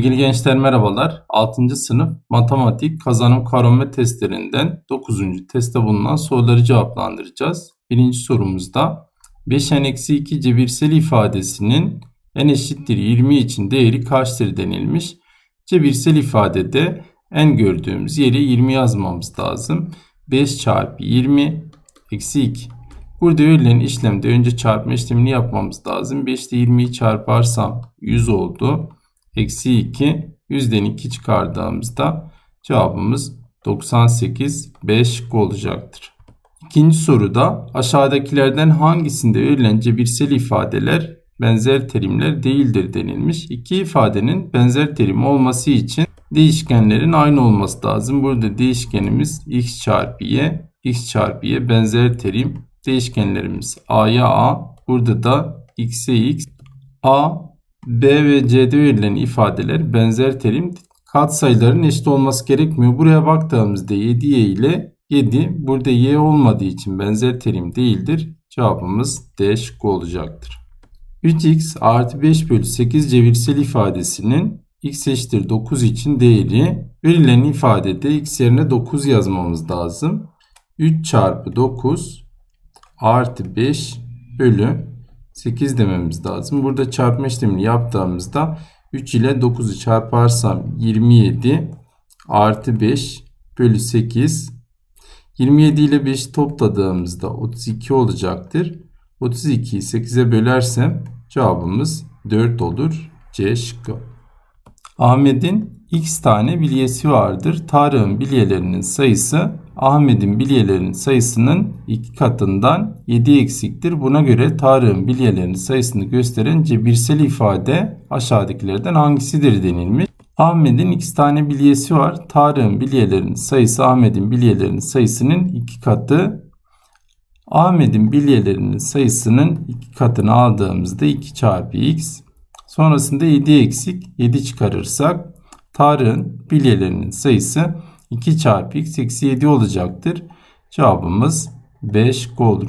Sevgili gençler merhabalar. 6. sınıf matematik kazanım kavram ve testlerinden 9. testte bulunan soruları cevaplandıracağız. Birinci sorumuzda 5n-2 cebirsel ifadesinin n eşittir 20 için değeri kaçtır denilmiş. Cebirsel ifadede n gördüğümüz yere 20 yazmamız lazım. 5 çarpı 20 eksi 2. Burada verilen işlemde önce çarpma işlemini yapmamız lazım. 5 ile 20'yi çarparsam 100 oldu. Eksi 2. 100'den 2 çıkardığımızda cevabımız 98 5 olacaktır. İkinci soruda aşağıdakilerden hangisinde verilen cebirsel ifadeler benzer terimler değildir denilmiş. İki ifadenin benzer terim olması için değişkenlerin aynı olması lazım. Burada değişkenimiz x çarpı y, x çarpı y benzer terim değişkenlerimiz a'ya a, burada da x'e x, a, b ve c'de verilen ifadeler benzer terim katsayıların eşit olması gerekmiyor. Buraya baktığımızda 7y ile 7 burada y olmadığı için benzer terim değildir. Cevabımız D şıkkı olacaktır. 3x artı 5 bölü 8 cebirsel ifadesinin x eşittir 9 için değeri verilen ifadede x yerine 9 yazmamız lazım. 3 çarpı 9 artı 5 bölü 8 dememiz lazım. Burada çarpma işlemini yaptığımızda 3 ile 9'u çarparsam 27 artı 5 bölü 8 27 ile 5'i topladığımızda 32 olacaktır. 32'yi 8'e bölersem cevabımız 4 olur. C şıkkı. Ahmet'in x tane bilyesi vardır. Tarık'ın bilyelerinin sayısı Ahmet'in bilyelerinin sayısının iki katından 7 eksiktir. Buna göre Tarık'ın bilyelerinin sayısını gösteren cebirsel ifade aşağıdakilerden hangisidir denilmiş. Ahmet'in x tane bilyesi var. Tarık'ın bilyelerinin sayısı Ahmet'in bilyelerinin sayısının iki katı. Ahmet'in bilyelerinin sayısının iki katını aldığımızda 2 çarpı x. Sonrasında 7 eksik 7 çıkarırsak Tarık'ın bilyelerinin sayısı 2 çarpı x eksi 7 olacaktır. Cevabımız 5 olur.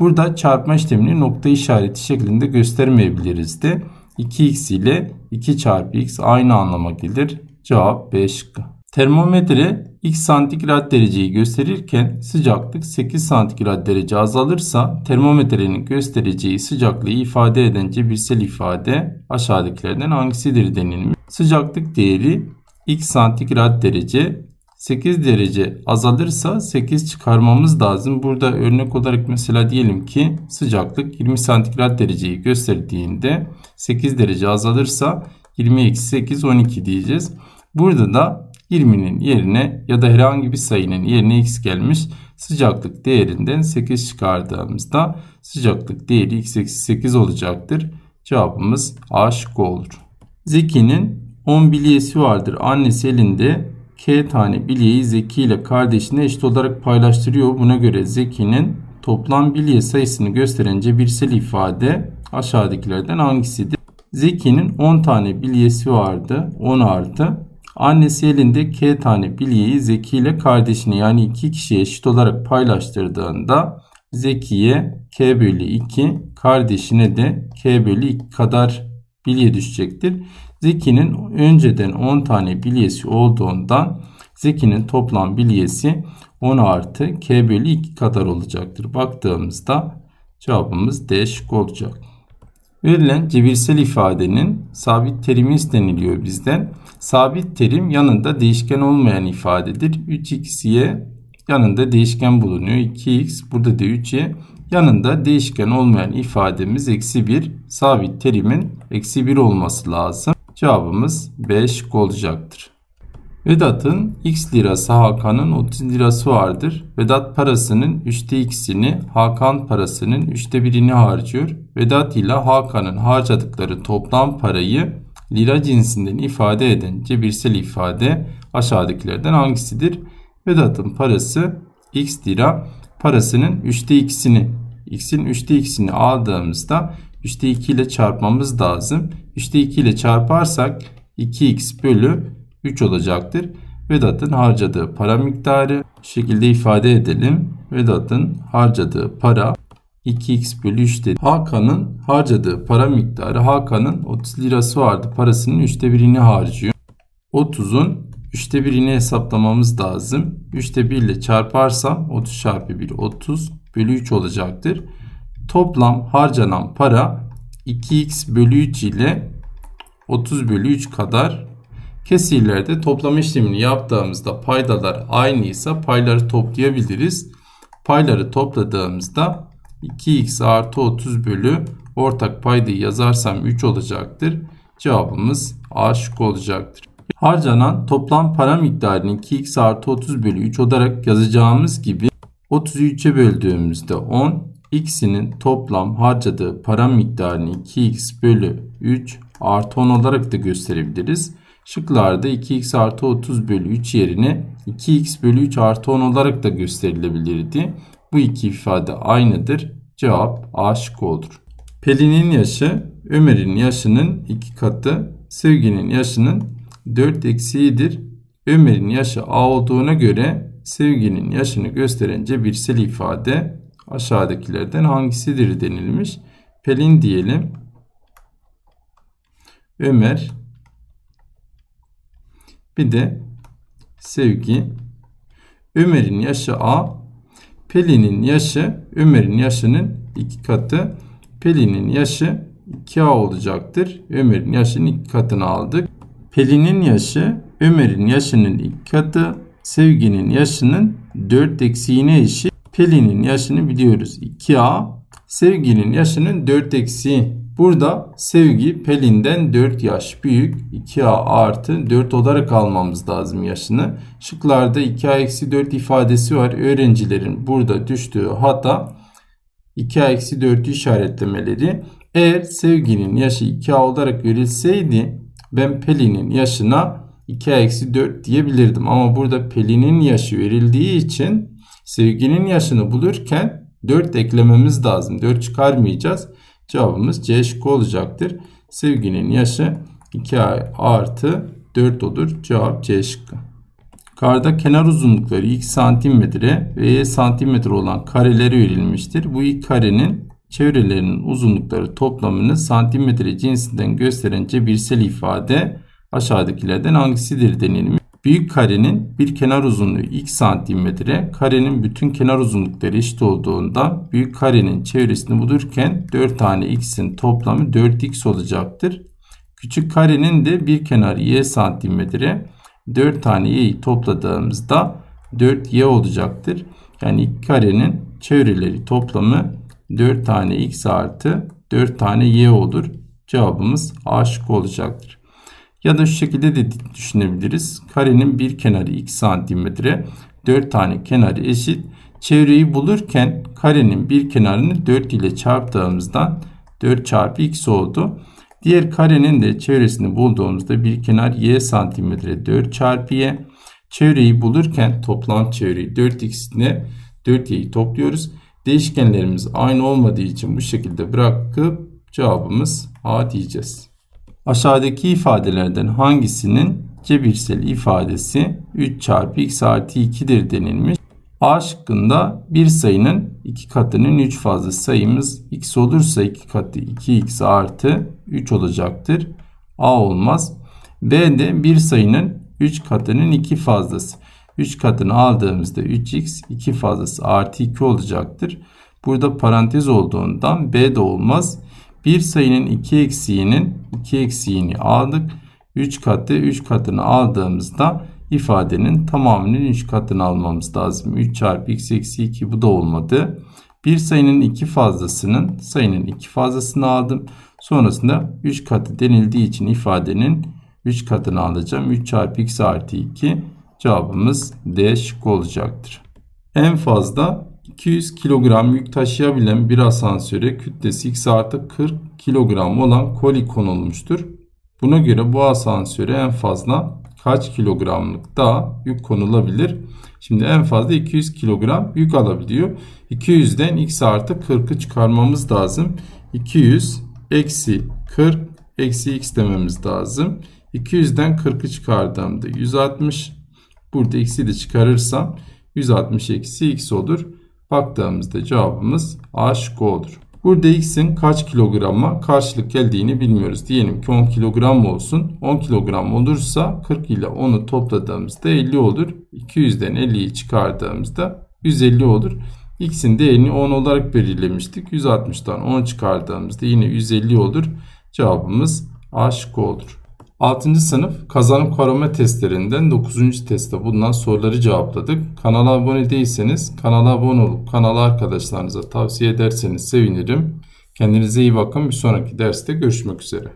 Burada çarpma işlemini nokta işareti şeklinde göstermeyebiliriz de 2x ile 2 çarpı x aynı anlama gelir. Cevap 5 Termometre x santigrat dereceyi gösterirken sıcaklık 8 santigrat derece azalırsa termometrenin göstereceği sıcaklığı ifade eden cebirsel ifade aşağıdakilerden hangisidir denilmiş. Sıcaklık değeri x santigrat derece 8 derece azalırsa 8 çıkarmamız lazım. Burada örnek olarak mesela diyelim ki sıcaklık 20 santigrat dereceyi gösterdiğinde 8 derece azalırsa 20 eksi 8 12 diyeceğiz. Burada da 20'nin yerine ya da herhangi bir sayının yerine x gelmiş. Sıcaklık değerinden 8 çıkardığımızda sıcaklık değeri x eksi 8 olacaktır. Cevabımız A şıkkı olur. Zeki'nin 10 bilyesi vardır. Annesi elinde K tane bilyeyi Zeki ile kardeşine eşit olarak paylaştırıyor. Buna göre Zeki'nin toplam bilye sayısını gösteren cebirsel ifade aşağıdakilerden hangisidir? Zeki'nin 10 tane bilyesi vardı. 10 artı. Annesi elinde K tane bilyeyi Zeki ile kardeşine yani iki kişiye eşit olarak paylaştırdığında Zeki'ye K bölü 2, kardeşine de K bölü 2 kadar bilye düşecektir. Zeki'nin önceden 10 tane bilyesi olduğundan Zeki'nin toplam bilyesi 10 artı K bölü 2 kadar olacaktır. Baktığımızda cevabımız D şık olacak. Verilen cebirsel ifadenin sabit terimi isteniliyor bizden. Sabit terim yanında değişken olmayan ifadedir. 3xy yanında değişken bulunuyor. 2x burada da 3y yanında değişken olmayan ifademiz eksi 1. Sabit terimin eksi 1 olması lazım. Cevabımız B şık olacaktır. Vedat'ın x lirası Hakan'ın 30 lirası vardır. Vedat parasının 3'te 2'sini, Hakan parasının 3'te 1'ini harcıyor. Vedat ile Hakan'ın harcadıkları toplam parayı lira cinsinden ifade eden cebirsel ifade aşağıdakilerden hangisidir? Vedat'ın parası x lira parasının 3'te 2'sini x'in 3'te 2'sini aldığımızda 3'te 2 ile çarpmamız lazım. 3'te 2 ile çarparsak 2x bölü 3 olacaktır. Vedat'ın harcadığı para miktarı şekilde ifade edelim. Vedat'ın harcadığı para 2x bölü 3 dedi. Hakan'ın harcadığı para miktarı Hakan'ın 30 lirası vardı. Parasının 3'te birini harcıyor. 30'un 3'te birini hesaplamamız lazım. 3'te 1 ile çarparsam 30 çarpı 1 30 bölü 3 olacaktır. Toplam harcanan para 2x bölü 3 ile 30 bölü 3 kadar kesirlerde toplama işlemini yaptığımızda paydalar aynıysa payları toplayabiliriz. Payları topladığımızda 2x artı 30 bölü ortak paydayı yazarsam 3 olacaktır. Cevabımız A şıkkı olacaktır. Harcanan toplam para miktarını 2x artı 30 bölü 3 olarak yazacağımız gibi 30'u 3'e böldüğümüzde 10, x'inin toplam harcadığı para miktarını 2x bölü 3 artı 10 olarak da gösterebiliriz. Şıklarda 2x artı 30 bölü 3 yerine 2x bölü 3 artı 10 olarak da gösterilebilirdi. Bu iki ifade aynıdır. Cevap A şıkkı olur. Pelin'in yaşı Ömer'in yaşının iki katı, Sevgi'nin yaşının 4 eksiğidir. Ömer'in yaşı A olduğuna göre Sevgi'nin yaşını gösteren cebirsel ifade aşağıdakilerden hangisidir denilmiş. Pelin diyelim. Ömer bir de Sevgi. Ömer'in yaşı A, Pelin'in yaşı Ömer'in yaşının iki katı. Pelin'in yaşı 2A olacaktır. Ömer'in yaşının iki katını aldık. Pelin'in yaşı Ömer'in yaşının iki katı. Sevginin yaşının 4 eksiğine eşit. Pelin'in yaşını biliyoruz. 2A. Sevginin yaşının 4 eksiği. Burada sevgi Pelin'den 4 yaş büyük. 2A artı 4 olarak almamız lazım yaşını. Şıklarda 2A eksi 4 ifadesi var. Öğrencilerin burada düştüğü hata 2A eksi 4'ü işaretlemeleri. Eğer sevginin yaşı 2A olarak verilseydi ben Pelin'in yaşına 2A eksi 4 diyebilirdim. Ama burada Pelin'in yaşı verildiği için sevginin yaşını bulurken 4 eklememiz lazım. 4 çıkarmayacağız. Cevabımız C şıkkı olacaktır. Sevginin yaşı 2 artı 4 olur. Cevap C şıkkı. Karda kenar uzunlukları x santimetre ve y santimetre olan kareleri verilmiştir. Bu iki karenin çevrelerinin uzunlukları toplamını santimetre cinsinden gösteren cebirsel ifade aşağıdakilerden hangisidir denilmiş. Büyük karenin bir kenar uzunluğu x santimetre, karenin bütün kenar uzunlukları eşit olduğundan büyük karenin çevresini bulurken 4 tane x'in toplamı 4x olacaktır. Küçük karenin de bir kenarı y santimetre, 4 tane y'yi topladığımızda 4y olacaktır. Yani iki karenin çevreleri toplamı 4 tane x artı 4 tane y olur. Cevabımız A şıkkı olacaktır. Ya da şu şekilde de düşünebiliriz. Karenin bir kenarı x santimetre, 4 tane kenarı eşit. Çevreyi bulurken karenin bir kenarını 4 ile çarptığımızdan 4 çarpı x oldu. Diğer karenin de çevresini bulduğumuzda bir kenar y santimetre 4 çarpı y. Çevreyi bulurken toplam çevreyi 4x ile 4y'yi topluyoruz. Değişkenlerimiz aynı olmadığı için bu şekilde bırakıp cevabımız A diyeceğiz. Aşağıdaki ifadelerden hangisinin cebirsel ifadesi 3 çarpı x artı 2'dir denilmiş. A şıkkında bir sayının iki katının 3 fazla sayımız x olursa iki katı 2x artı 3 olacaktır. A olmaz. B'de bir sayının 3 katının 2 fazlası. 3 katını aldığımızda 3x 2 fazlası artı 2 olacaktır. Burada parantez olduğundan B de olmaz. Bir sayının 2 eksiğinin 2 eksiğini aldık. 3 katı 3 katını aldığımızda ifadenin tamamının 3 katını almamız lazım. 3 çarpı x eksi 2 bu da olmadı. Bir sayının 2 fazlasının sayının 2 fazlasını aldım. Sonrasında 3 katı denildiği için ifadenin 3 katını alacağım. 3 çarpı x artı 2 cevabımız D şıkkı olacaktır. En fazla 200 kilogram yük taşıyabilen bir asansöre kütlesi x artı 40 kilogram olan koli konulmuştur. Buna göre bu asansöre en fazla kaç kilogramlık daha yük konulabilir? Şimdi en fazla 200 kilogram yük alabiliyor. 200'den x artı 40'ı çıkarmamız lazım. 200 eksi 40 eksi x dememiz lazım. 200'den 40'ı çıkardığımda 160. Burada x'i de çıkarırsam 160 eksi x olur. Baktığımızda cevabımız A şıkkı olur. Burada x'in kaç kilograma karşılık geldiğini bilmiyoruz. Diyelim ki 10 kilogram olsun. 10 kilogram olursa 40 ile 10'u topladığımızda 50 olur. 200'den 50'yi çıkardığımızda 150 olur. X'in değerini 10 olarak belirlemiştik. 160'tan 10 çıkardığımızda yine 150 olur. Cevabımız A şıkkı olur. 6. sınıf kazanım karama testlerinden 9. testte bulunan soruları cevapladık. Kanala abone değilseniz kanala abone olup kanalı arkadaşlarınıza tavsiye ederseniz sevinirim. Kendinize iyi bakın. Bir sonraki derste görüşmek üzere.